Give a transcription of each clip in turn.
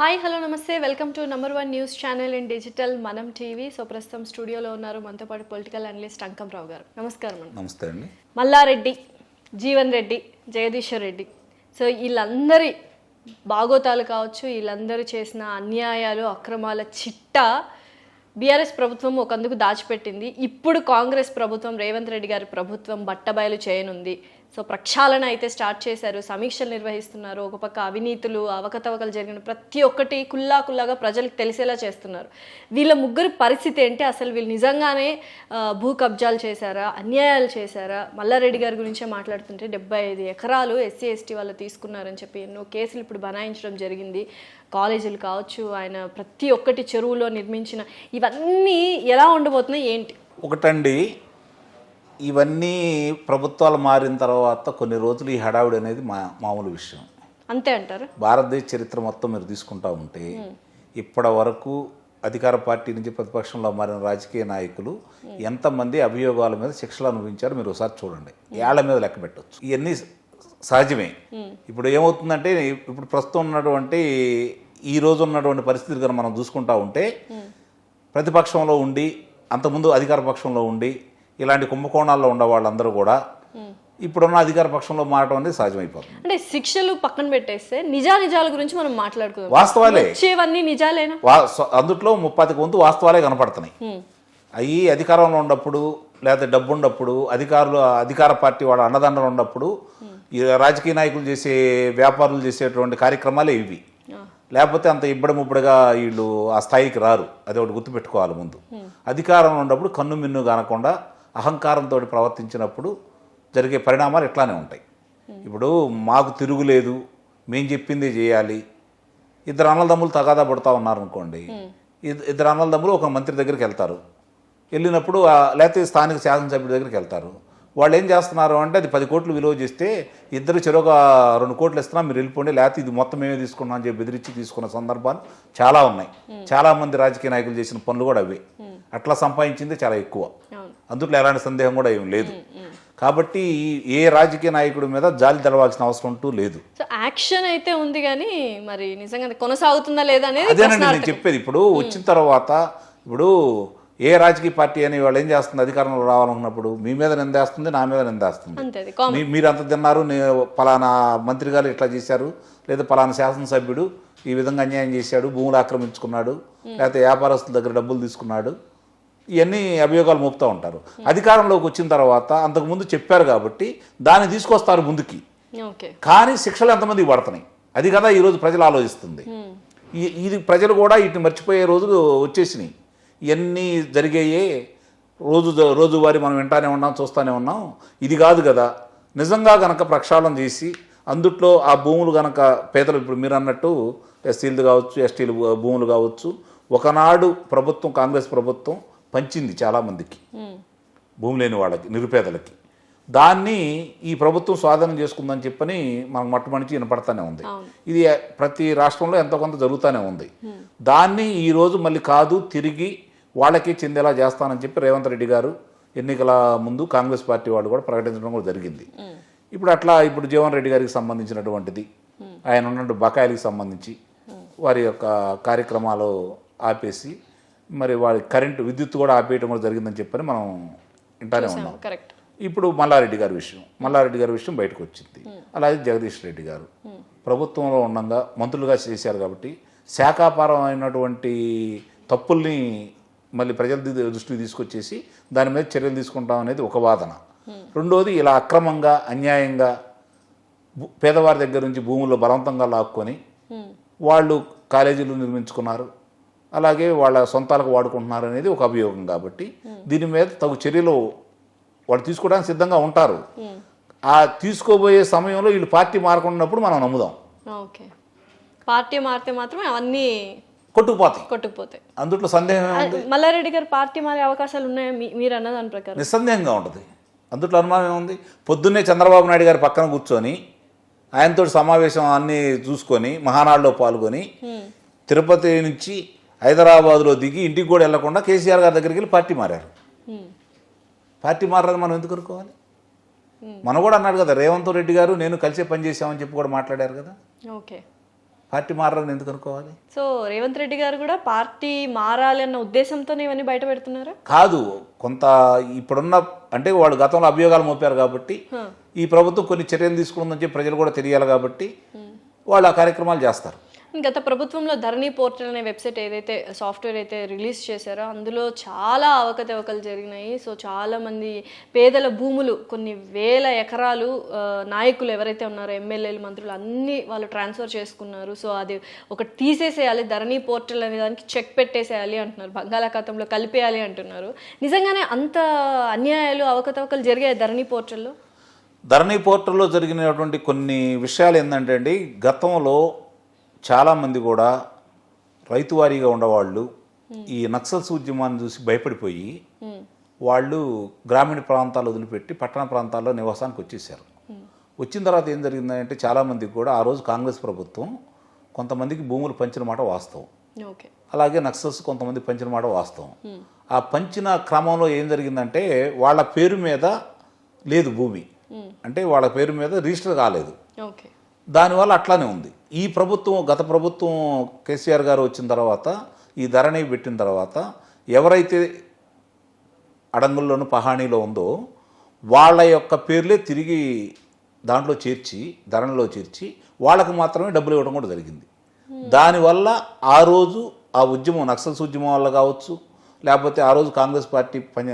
Hi hello నమస్తే. Welcome to number one news channel in digital మనం TV so ప్రస్తుతం స్టూడియోలో ఉన్నారు మనతో పాటు పొలిటికల్ అనలిస్ట్ అంకంరావు గారు. నమస్కారం అండి. నమస్తే అండి. మల్లారెడ్డి జీవన్ రెడ్డి జగదీశ్వర్ రెడ్డి. సో వీళ్ళందరి బాగోతాలు కావచ్చు వీళ్ళందరూ చేసిన అన్యాయాలు అక్రమాల చిట్టా బీఆర్ఎస్ ప్రభుత్వం ఒకందుకు దాచిపెట్టింది. ఇప్పుడు కాంగ్రెస్ ప్రభుత్వం రేవంత్ రెడ్డి గారి ప్రభుత్వం బట్టబయలు చేయనుంది. సో ప్రక్షాళన అయితే స్టార్ట్ చేశారు సమీక్షలు నిర్వహిస్తున్నారు ఒక పక్క అవినీతులు అవకతవకలు జరిగిన ప్రతి ఒక్కటి కుల్లా కుల్లాగా ప్రజలకు తెలిసేలా చేస్తున్నారు. వీళ్ళ ముగ్గురు పరిస్థితి ఏంటి? అసలు వీళ్ళు నిజంగానే భూ కబ్జాలు చేశారా? అన్యాయాలు చేశారా? మల్లారెడ్డి గారి గురించే మాట్లాడుతుంటే డెబ్బై ఐదు ఎకరాలు ఎస్సీ ఎస్టీ వాళ్ళు తీసుకున్నారని చెప్పి ఎన్నో కేసులు ఇప్పుడు బనాయించడం జరిగింది. కాలేజీలు కావచ్చు ఆయన ప్రతి ఒక్కటి చెరువులో నిర్మించిన ఇవన్నీ ఎలా ఉండబోతున్నాయి ఏంటి? ఒకటండి ఇవన్నీ ప్రభుత్వాలు మారిన తర్వాత కొన్ని రోజులు ఈ హడావుడి అనేది మా మామూలు విషయం. అంతే అంటారు? భారతదేశ చరిత్ర మొత్తం మీరు తీసుకుంటా ఉంటే ఇప్పటి వరకు అధికార పార్టీ నుంచి ప్రతిపక్షంలో మారిన రాజకీయ నాయకులు ఎంతమంది అభియోగాల మీద శిక్షలు అనుభవించారో మీరు ఒకసారి చూడండి. ఏళ్ళ మీద లెక్క పెట్టవచ్చు ఇవన్నీ సహజమే. ఇప్పుడు ఏమవుతుందంటే ఇప్పుడు ప్రస్తుతం ఉన్నటువంటి ఈ రోజు ఉన్నటువంటి పరిస్థితి కనుక మనం చూసుకుంటా ఉంటే ప్రతిపక్షంలో ఉండి అంతకుముందు అధికార పక్షంలో ఉండి ఇలాంటి కుంభకోణాల్లో ఉన్న వాళ్ళందరూ కూడా ఇప్పుడున్న అధికార పక్షంలో మారటం అనేది సహజమైపోతుంది అంటే శిక్షలు పక్కన పెట్టేస్తే నిజా నిజాల గురించి మనం మాట్లాడుకుందాం. వాస్తవాలే. వచ్చేవన్నీ నిజాలేనా? అందుట్లో ముప్పాతికి వంతు వాస్తవాలే కనపడుతున్నాయి. అవి అధికారంలో ఉన్నప్పుడు లేదా డబ్బు ఉన్నప్పుడు అధికారులు అధికార పార్టీ వాళ్ళ అన్నదండలు ఉన్నప్పుడు ఈ రాజకీయ నాయకులు చేసే వ్యాపారులు చేసేటువంటి కార్యక్రమాలే ఇవి. లేకపోతే అంత ఇబ్బడి ముబ్బడిగా వీళ్ళు ఆ స్థాయికి రారు. అది ఒకటి గుర్తుపెట్టుకోవాలి ముందు. అధికారంలో ఉన్నప్పుడు కన్ను మిన్ను కానకుండా అహంకారంతో ప్రవర్తించినప్పుడు జరిగే పరిణామాలు ఇట్లానే ఉంటాయి. ఇప్పుడు మాకు తిరుగులేదు మేం చెప్పిందే చేయాలి. ఇద్దరు అన్నదమ్ములు తగాదా పడుతూ ఉన్నారు అనుకోండి ఇద్- ఇద్దరు అన్నదమ్ములు ఒక మంత్రి దగ్గరికి వెళ్తారు. వెళ్ళినప్పుడు లేకపోతే స్థానిక శాసనసభ్యుడి దగ్గరికి వెళ్తారు. వాళ్ళు ఏం చేస్తున్నారు అంటే అది పది కోట్లు విలువ చేస్తే ఇద్దరు చెరొక రెండు కోట్లు ఇస్తున్నాం మీరు వెళ్ళిపోండి లేకపోతే ఇది మొత్తం మేమే తీసుకున్నాం అని చెప్పి బెదిరించి తీసుకున్న సందర్భాలు చాలా ఉన్నాయి. చాలా మంది రాజకీయ నాయకులు చేసిన పనులు కూడా అవే. అట్లా సంపాదించింది చాలా ఎక్కువ. అందుట్లో ఎలాంటి సందేహం కూడా ఏం లేదు. కాబట్టి ఏ రాజకీయ నాయకుడి మీద జాలి తెలవాల్సిన అవసరం అంటూ లేదు. సో యాక్షన్ అయితే ఉంది కానీ మరి నిజంగా కొనసాగుతుందా లేదా అనేది అదేనండి నేను. చెప్పేది ఇప్పుడు వచ్చిన తర్వాత ఇప్పుడు ఏ రాజకీయ పార్టీ అని వాళ్ళు ఏం చేస్తుంది? అధికారంలో రావాలనుకున్నప్పుడు మీ మీద నిందేస్తుంది నా మీద నిందేస్తుంది. మీరు అంత తిన్నారు పలానా మంత్రి గారు ఇట్లా చేశారు లేదా పలానా శాసనసభ్యుడు ఈ విధంగా అన్యాయం చేశాడు భూములు ఆక్రమించుకున్నాడు లేకపోతే వ్యాపారస్తుల దగ్గర డబ్బులు తీసుకున్నాడు ఇవన్నీ అభియోగాలు మోపుతూ ఉంటారు. అధికారంలోకి వచ్చిన తర్వాత అంతకుముందు చెప్పారు కాబట్టి దాన్ని తీసుకొస్తారు ముందుకి. కానీ శిక్షలు ఎంతమందికి పడుతున్నాయి? అది కదా ఈరోజు ప్రజలు ఆలోచిస్తుంది. ఇది ప్రజలు కూడా ఇటు మర్చిపోయే రోజులు వచ్చేసినాయి. ఇవన్నీ జరిగాయే రోజు రోజువారీ మనం వింటానే ఉన్నాం చూస్తూనే ఉన్నాం. ఇది కాదు కదా. నిజంగా గనక ప్రక్షాళన చేసి అందుట్లో ఆ భూములు గనక పేదలు ఇప్పుడు మీరు అన్నట్టు ఎస్సీలు కావచ్చు ఎస్టీలు భూములు కావచ్చు ఒకనాడు ప్రభుత్వం కాంగ్రెస్ ప్రభుత్వం పంచింది చాలామందికి. భూమి లేని వాళ్ళకి నిరుపేదలకి. దాన్ని ఈ ప్రభుత్వం స్వాధీనం చేసుకుందని చెప్పని మనకు మొట్టమొదటి వినపడతానే ఉంది. ఇది ప్రతి రాష్ట్రంలో ఎంతో కొంత జరుగుతూనే ఉంది. దాన్ని ఈ రోజు మళ్ళీ కాదు తిరిగి వాళ్ళకి చెందేలా చేస్తానని చెప్పి రేవంత్ రెడ్డి గారు ఎన్నికల ముందు కాంగ్రెస్ పార్టీ వాళ్ళు కూడా ప్రకటించడం కూడా జరిగింది. ఇప్పుడు అట్లా ఇప్పుడు జీవన్ రెడ్డి గారికి సంబంధించినటువంటిది ఆయన ఉన్న బకాయిలకు సంబంధించి వారి యొక్క కార్యక్రమాలు ఆపేసి మరి వారి కరెంటు విద్యుత్ కూడా ఆపేయడం కూడా జరిగిందని చెప్పని మనం వింటానే ఉన్నాం. కరెక్ట్. ఇప్పుడు మల్లారెడ్డి గారి విషయం. మల్లారెడ్డి గారి విషయం బయటకు వచ్చింది. అలాగే జగదీష్ రెడ్డి గారు. ప్రభుత్వంలో ఉండగా మంత్రులుగా చేశారు కాబట్టి శాఖాపరమైనటువంటి తప్పుల్ని మళ్ళీ ప్రజల దృష్టికి తీసుకొచ్చేసి దాని మీద చర్యలు తీసుకుంటాం అనేది ఒక వాదన. రెండోది ఇలా అక్రమంగా అన్యాయంగా పేదవారి దగ్గర నుంచి భూములు బలవంతంగా లాక్కొని వాళ్ళు కాలేజీలు నిర్మించుకున్నారు. అలాగే వాళ్ళ సొంతాలకు వాడుకుంటున్నారు అనేది ఒక అభియోగం కాబట్టి దీని మీద తగు చర్యలు వాళ్ళు తీసుకోవడానికి సిద్ధంగా ఉంటారు. ఆ తీసుకోబోయే సమయంలో వీళ్ళు పార్టీ మారకున్నప్పుడు మనం నమ్ముదాం. ఓకే. పార్టీ మారితే మాత్రమే అవన్నీ కొట్టుకుపోతాయి. కొట్టుకుపోతాయి. అందుట్లో సందేహం? మల్లారెడ్డి గారు పార్టీ మారే అవకాశాలు ఉన్నాయా? మీరు అన్న దాని ప్రకారం? నిస్సందేహంగా ఉంటుంది. అందుట్లో అనుమానం ఏముంది? పొద్దున్నే చంద్రబాబు నాయుడు గారి పక్కన కూర్చొని ఆయనతో సమావేశం అన్నీ చూసుకొని మహానాడులో పాల్గొని తిరుపతి నుంచి హైదరాబాద్లో దిగి ఇంటికి కూడా వెళ్ళకుండా కేసీఆర్ గారి దగ్గరికి వెళ్ళి పార్టీ మారారు. పార్టీ మారదని మనం ఎందుకు అనుకోవాలి? మనం కూడా అన్నాడు కదా రేవంత్ రెడ్డి గారు నేను కలిసే పని చేశామని చెప్పి కూడా మాట్లాడారు కదా. ఓకే. పార్టీ మారాలని ఎందుకు అనుకోవాలి? సో రేవంత్ రెడ్డి గారు కూడా పార్టీ మారాలి అన్న ఉద్దేశంతోనే ఇవన్నీ బయట పెడుతున్నారా? కాదు కొంత ఇప్పుడున్న అంటే వాళ్ళు గతంలో అభియోగాలు మోపారు కాబట్టి ఈ ప్రభుత్వం కొన్ని చర్యలు తీసుకుందని చెప్పి ప్రజలు కూడా తెలియాలి కాబట్టి వాళ్ళు ఆ కార్యక్రమాలు చేస్తారు. గత ప్రభుత్వంలో ధరణి పోర్టల్ అనే వెబ్సైట్ ఏదైతే సాఫ్ట్వేర్ అయితే రిలీజ్ చేశారో అందులో చాలా అవకతవకలు జరిగినాయి. సో చాలామంది పేదల భూములు కొన్ని వేల ఎకరాలు నాయకులు ఎవరైతే ఉన్నారో ఎమ్మెల్యేలు మంత్రులు అన్నీ వాళ్ళు ట్రాన్స్ఫర్ చేసుకున్నారు. సో అది ఒకటి తీసేసేయాలి ధరణి పోర్టల్ అనే దానికి చెక్ పెట్టేసేయాలి అంటున్నారు. బంగాళాఖాతంలో కలిపేయాలి అంటున్నారు. నిజంగానే అంత అన్యాయాలు అవకతవకలు జరిగాయి ధరణి పోర్టల్లో? ధరణి పోర్టల్లో జరిగినటువంటి కొన్ని విషయాలు ఏంటంటే అండి గతంలో చాలామంది కూడా రైతువారీగా ఉండేవాళ్ళు ఈ నక్సల్స్ ఉద్యమాన్ని చూసి భయపడిపోయి వాళ్ళు గ్రామీణ ప్రాంతాలు వదిలిపెట్టి పట్టణ ప్రాంతాల్లో నివాసానికి వచ్చేసారు వచ్చిన తర్వాత ఏం జరిగిందంటే చాలామందికి కూడా ఆ రోజు కాంగ్రెస్ ప్రభుత్వం కొంతమందికి భూములు పంచిన మాట వాస్తవం. ఓకే. అలాగే నక్సల్స్ కొంతమంది పంచిన మాట వాస్తవం. ఆ పంచిన క్రమంలో ఏం జరిగిందంటే వాళ్ళ పేరు మీద లేదు భూమి. అంటే వాళ్ళ పేరు మీద రిజిస్టర్ కాలేదు. ఓకే. దానివల్ల అట్లానే ఉంది. ఈ ప్రభుత్వం గత ప్రభుత్వం కేసీఆర్ గారు వచ్చిన తర్వాత ఈ ధరణి పెట్టిన తర్వాత ఎవరైతే అడంగుల్లోను పహాణీలో ఉందో వాళ్ళ యొక్క పేర్లే తిరిగి దాంట్లో చేర్చి ధరణిలో చేర్చి వాళ్ళకు మాత్రమే డబ్బులు ఇవ్వడం కూడా జరిగింది. దానివల్ల ఆ రోజు ఆ ఉద్యమం నక్సల్స్ ఉద్యమం వల్ల కావచ్చు లేకపోతే ఆ రోజు కాంగ్రెస్ పార్టీ పని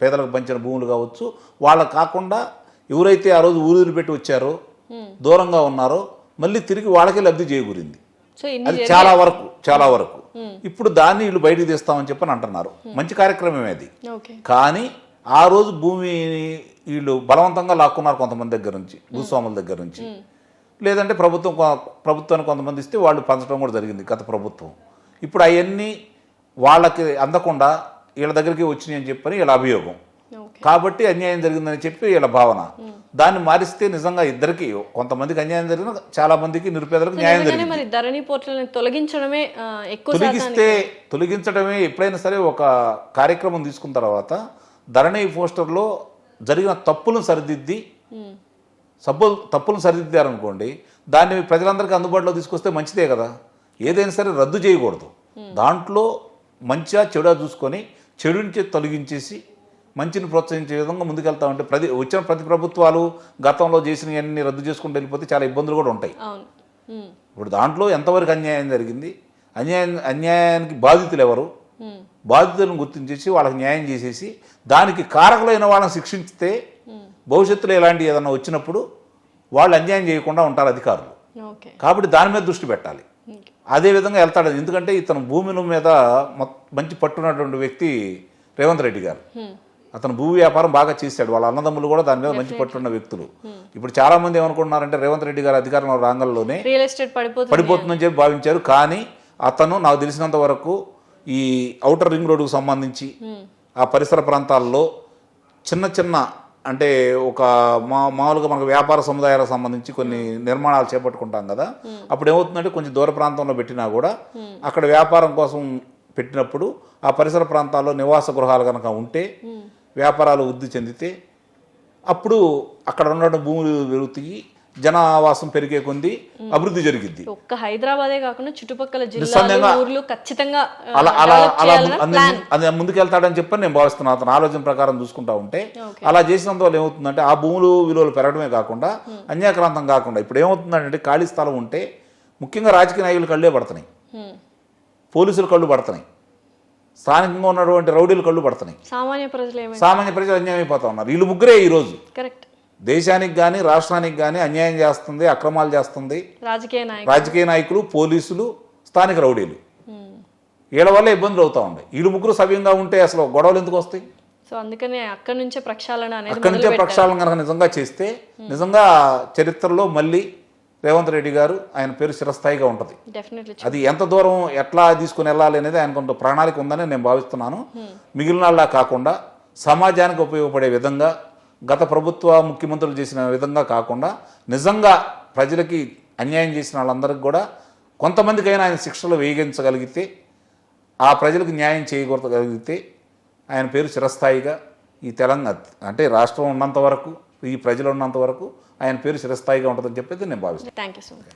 పేదలకు పంచిన భూములు కావచ్చు వాళ్ళకు కాకుండా ఎవరైతే ఆ రోజు ఊరు పెట్టి వచ్చారో దూరంగా ఉన్నారో మళ్ళీ తిరిగి వాళ్ళకే లబ్ధి చేకూరింది. అది చాలా వరకు చాలా వరకు. ఇప్పుడు దాన్ని వీళ్ళు బయటికి తీస్తామని చెప్పని అంటున్నారు. మంచి కార్యక్రమమే అది. కానీ ఆ రోజు భూమిని వీళ్ళు బలవంతంగా లాక్కున్నారు కొంతమంది దగ్గర నుంచి భూస్వాముల దగ్గర నుంచి. లేదంటే ప్రభుత్వం ప్రభుత్వానికి కొంతమంది ఇస్తే వాళ్ళు పంచడం కూడా జరిగింది గత ప్రభుత్వం. ఇప్పుడు అవన్నీ వాళ్ళకి అందకుండా వీళ్ళ దగ్గరికి వచ్చినాయి అని చెప్పని వీళ్ళ అభియోగం. కాబట్టి అన్యాయం జరిగిందని చెప్పి వీళ్ళ భావన. దాన్ని మారిస్తే నిజంగా ఇద్దరికి కొంతమందికి అన్యాయం జరిగిన చాలా మందికి నిరుపేదలకు న్యాయం జరిగింది. నిజంగానే మరి ధరణి పోర్టల్ తొలగించడమే ఎక్కువ తొలగిస్తే తొలగించడమే ఎప్పుడైనా సరే ఒక కార్యక్రమం తీసుకున్న తర్వాత ధరణి పోస్టర్లో జరిగిన తప్పులను సరిదిద్ది సబ్బులు తప్పులను సరిదిద్దారనుకోండి దాన్ని ప్రజలందరికీ అందుబాటులో తీసుకొస్తే మంచిదే కదా. ఏదైనా సరే రద్దు చేయకూడదు. దాంట్లో మంచిగా చెడుగా చూసుకొని చెడు నుంచి తొలగించేసి మంచిని ప్రోత్సహించే విధంగా ముందుకెళ్తా ఉంటే ప్రతి వచ్చిన ప్రతి ప్రభుత్వాలు గతంలో చేసినవన్నీ రద్దు చేసుకుంటూ వెళ్ళిపోతే చాలా ఇబ్బందులు కూడా ఉంటాయి. ఇప్పుడు దాంట్లో ఎంతవరకు అన్యాయం జరిగింది? అన్యాయం అన్యాయానికి బాధితులు ఎవరు? బాధితులను గుర్తించేసి వాళ్ళకి న్యాయం చేసేసి దానికి కారకులైన వాళ్ళని శిక్షించితే భవిష్యత్తులో ఇలాంటి ఏదైనా వచ్చినప్పుడు వాళ్ళు అన్యాయం చేయకుండా ఉంటారు అధికారులు. కాబట్టి దాని మీద దృష్టి పెట్టాలి. అదే విధంగా వెళ్తాడు. ఎందుకంటే ఇతను భూమిల మీద మంచి పట్టున్నటువంటి వ్యక్తి రేవంత్ రెడ్డి గారు. అతను భూ వ్యాపారం బాగా చేశాడు. వాళ్ళ అన్నదమ్ములు కూడా దాని మీద మంచి పట్టున్న వ్యక్తులు. ఇప్పుడు చాలా మంది ఏమనుకుంటున్నారంటే రేవంత్ రెడ్డి గారు అధికారంలో రాంగంలోనే రియల్ ఎస్టేట్ పడిపోతుంది. పడిపోతుందని చెప్పి భావించారు. కానీ అతను నాకు తెలిసినంత వరకు ఈ ఔటర్ రింగ్ రోడ్డుకు సంబంధించి ఆ పరిసర ప్రాంతాల్లో చిన్న చిన్న అంటే ఒక మా మామూలుగా మనకు వ్యాపార సముదాయాలకు సంబంధించి కొన్ని నిర్మాణాలు చేపట్టుకుంటాం కదా. అప్పుడు ఏమవుతుందంటే కొంచెం దూర ప్రాంతంలో పెట్టినా కూడా అక్కడ వ్యాపారం కోసం పెట్టినప్పుడు ఆ పరిసర ప్రాంతాల్లో నివాస గృహాలు కనుక ఉంటే వ్యాపారాలు వృద్ధి చెందితే అప్పుడు అక్కడ ఉన్న భూములు పెరుగుతాయి జనావాసం పెరిగే కొంది అభివృద్ధి జరిగిద్ది. ఒక్క హైదరాబాదే కాకుండా చుట్టుపక్కల జిల్లాలు ఖచ్చితంగా అలా అలా అలా. అది ముందుకెళ్తాడని చెప్పని నేను భావిస్తున్నాను అతను ఆలోచన ప్రకారం చూసుకుంటా ఉంటే. అలా చేసినంత వల్ల ఏమవుతుందంటే ఆ భూములు విలువలు పెరగడమే కాకుండా అన్యాక్రాంతం కాకుండా ఇప్పుడు ఏమవుతుందంటే ఖాళీ స్థలం ఉంటే ముఖ్యంగా రాజకీయ నాయకులు కళ్ళే పడుతున్నాయి. పోలీసులు కళ్ళు పడుతున్నాయి. స్థానికంగా ఉన్నటువంటి రౌడీలు కళ్ళు పడుతున్నాయి. సామాన్య ప్రజలు సామాన్య ప్రజలు అన్యాయం అయిపోతా ఉన్నారు. వీళ్ళు ముగ్గురే ఈరోజు కరెక్ట్. దేశానికి కానీ రాష్ట్రానికి కానీ అన్యాయం చేస్తుంది అక్రమాలు చేస్తుంది. రాజకీయ నాయకులు. రాజకీయ నాయకులు పోలీసులు స్థానిక రౌడీలు. వీళ్ళ వల్ల ఇబ్బందులు అవుతా ఉన్నాయి. వీళ్ళు ముగ్గురు సవ్యంగా ఉంటే అసలు గొడవలు ఎందుకు వస్తాయి? సో అందుకనే అక్కడి నుంచే ప్రక్షాళన అక్కడి నుంచే ప్రక్షాళన కనుక నిజంగా చేస్తే నిజంగా చరిత్రలో మళ్ళీ రేవంత్ రెడ్డి గారు ఆయన పేరు చిరస్థాయిగా ఉంటుంది. డెఫినెట్లీ అది ఎంత దూరం ఎట్లా తీసుకుని వెళ్ళాలి అనేది ఆయన కొంత ప్రణాళిక ఉందని నేను భావిస్తున్నాను. మిగిలిన వాళ్ళ కాకుండా సమాజానికి ఉపయోగపడే విధంగా గత ప్రభుత్వ ముఖ్యమంత్రులు చేసిన విధంగా కాకుండా నిజంగా ప్రజలకి అన్యాయం చేసిన వాళ్ళందరికీ కూడా కొంతమందికైనా ఆయన శిక్షలు వేయించగలిగితే ఆ ప్రజలకు న్యాయం చేయగలిగితే ఆయన పేరు చిరస్థాయిగా ఈ తెలంగాణ అంటే రాష్ట్రం ఉన్నంత వరకు ఈ ప్రజలు ఉన్నంత వరకు ఆయన పేరు చిరస్థాయిగా ఉంటుందని చెప్పేది నేను భావిస్తాను థ్యాంక్ యూ సో మచ్